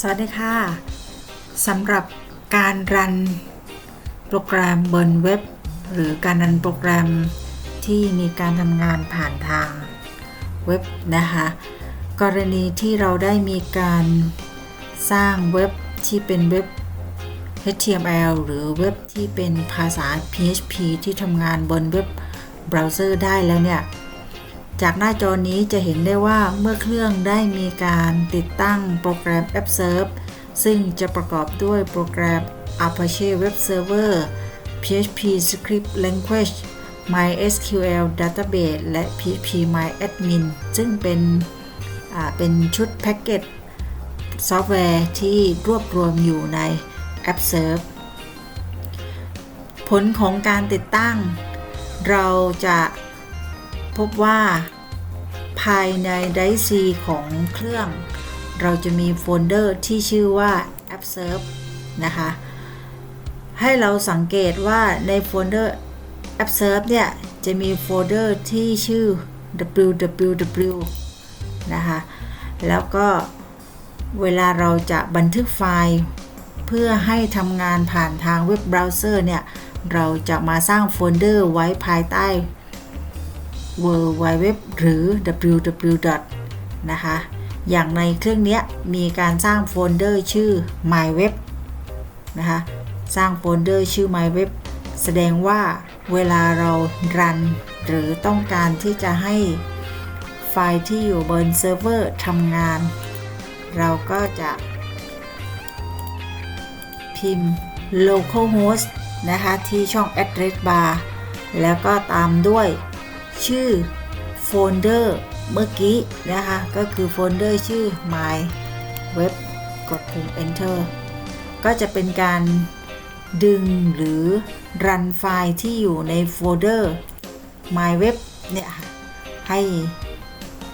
สวัสดีค่ะสำหรับการรันโปรแกรมบนเว็บ หรือการรันโปรแกรมที่มีการทำงานผ่านทางเว็บนะคะกรณีที่เราได้มีการสร้างเว็บที่เป็นเว็บ HTML หรือเว็บที่เป็นภาษา PHP ที่ทำงานบนเว็บเบราว์เซอร์ได้แล้วเนี่ย จากหน้าจอนี้จะเห็นได้ว่าเมื่อเครื่องได้มีการติดตั้งโปรแกรม AppServe ซึ่งจะประกอบด้วยโปรแกรม Apache Web Server PHP Script Language MySQL Database และ PHP MyAdmin ซึ่งเป็นเป็นชุดแพ็กเกจซอฟต์แวร์ที่รวบรวมอยู่ใน AppServe ผลของการติดตั้ง เราจะพบว่า ภายในไดซีของเครื่อง เราจะมีโฟลเดอร์ที่ชื่อว่า AppServe นะคะ ให้เราสังเกตว่าในโฟลเดอร์ AppServe เนี่ย จะมีโฟลเดอร์ที่ชื่อ www นะคะ แล้วก็เวลาเราจะบันทึกไฟล์ เพื่อให้ทำงานผ่านทางเว็บเบราว์เซอร์เนี่ย เราจะมาสร้างโฟลเดอร์ไว้ภายใต้ w w w หรือ www. นะคะ อย่างในเครื่องนี้มีการสร้างโฟลเดอร์ชื่อ my web นะคะ สร้างโฟลเดอร์ชื่อ my web แสดงว่าเวลาเรารัน หรือต้องการที่จะให้ไฟล์ที่อยู่บนเซิร์ฟเวอร์ทำงาน เราก็จะพิมพ์ localhost นะคะ ที่ช่อง address bar แล้วก็ตามด้วย ชื่อโฟลเดอร์เมื่อกี้นะคะ ก็คือโฟลเดอร์ชื่อ my web กดปุ่ม enter ก็จะเป็นการดึงหรือรันไฟล์ที่อยู่ในโฟลเดอร์ my web เนี่ยให้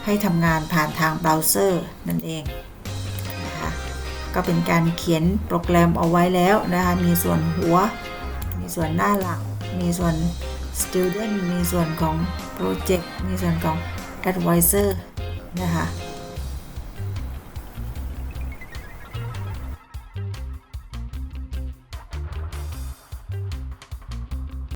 ให้ทำงานผ่านทางเบราว์เซอร์นั่นเองนะคะก็เป็นการเขียนโปรแกรมเอาไว้แล้วนะคะ มีส่วนหัว มีส่วนหน้าหลัก มีส่วน student มีส่วนของ project มีส่วนของ advisor นะคะ